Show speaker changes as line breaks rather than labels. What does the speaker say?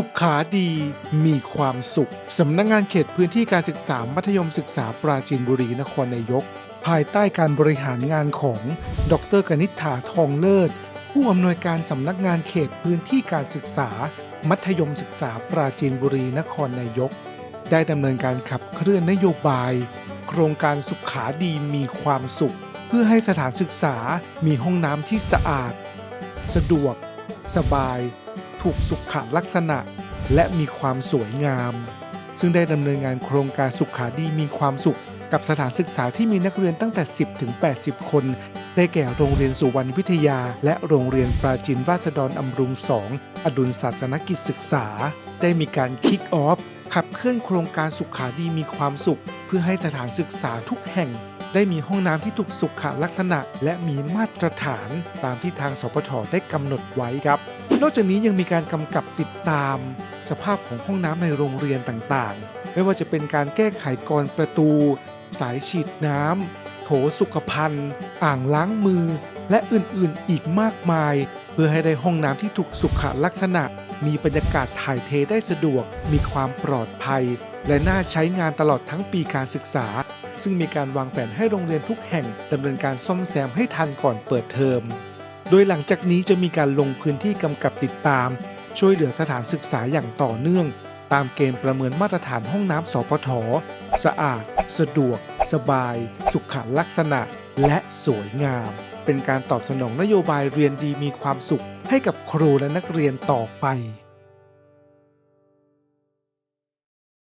สุขขาดีมีความสุข สำนักงงานเขตพื้นที่การศึกษามัธยมศึกษาปราจีนบุรีนครนายก ภายใต้การบริหารงานของ ดรกนิษฐาทองเลิศ ผู้อำนวยการสำนักงานเขตพื้นที่การศึกษา มัธยมศึกษาปราจีนบุรีนครนายก ได้ดำเนินการขับเคลื่อนนโยบาย โครงการสุขขาดีมีความสุข เพื่อให้สถานศึกษามีห้องน้ำที่สะอาด สะดวก สบาย ถูกสุขลักษณะ และมีความสวยงาม ซึ่งได้ดำเนินงานโครงการสุขาดีมีความสุข กับสถานศึกษาที่มีนักเรียนตั้งแต่ 10 ถึง 80 คน ได้แก่โรงเรียนสุวรรณวิทยา และโรงเรียนปราจินราษฎรอำรุงสองอดุลศาสนกิจศึกษา ได้มีการคิกออฟขับเคลื่อนโครงการสุขาดีมีความสุข เพื่อให้สถานศึกษาทุกแห่ง ได้มีห้องน้ำที่ถูกสุขลักษณะ และมีมาตรฐานตามที่ทางสปทได้กำหนดไว้ครับ นอกจากนี้ยังมีการกำกับติดตาม สภาพของห้องน้ำในโรงเรียนต่างๆ ไม่ว่าจะเป็นการแก้ไขกรประตู สายฉีดน้ำโถสุขภัณฑ์ อ่างล้างมือ และอื่นๆอีกมากมาย เพื่อให้ได้ห้องน้ำที่ถูกสุขลักษณะ มีบรรยากาศถ่ายเทได้สะดวก มีความปลอดภัย และน่าใช้งานตลอดทั้งปีการศึกษา ซึ่งมีการวางแผนให้โรงเรียนทุกแห่งดำเนินการซ่อมแซมให้ทันก่อนเปิดเทอม โดยหลังจากนี้จะมีการลงพื้นที่กำกับติดตาม ช่วยเหลือสถานศึกษาอย่างต่อเนื่อง ตามเกณฑ์ประเมินมาตรฐานห้องน้ำสปทสะอาด สะดวก สบาย สุขลักษณะ และสวยงาม เป็นการตอบสนองนโยบายเรียนดีมีความสุขให้กับครูและนักเรียนต่อไป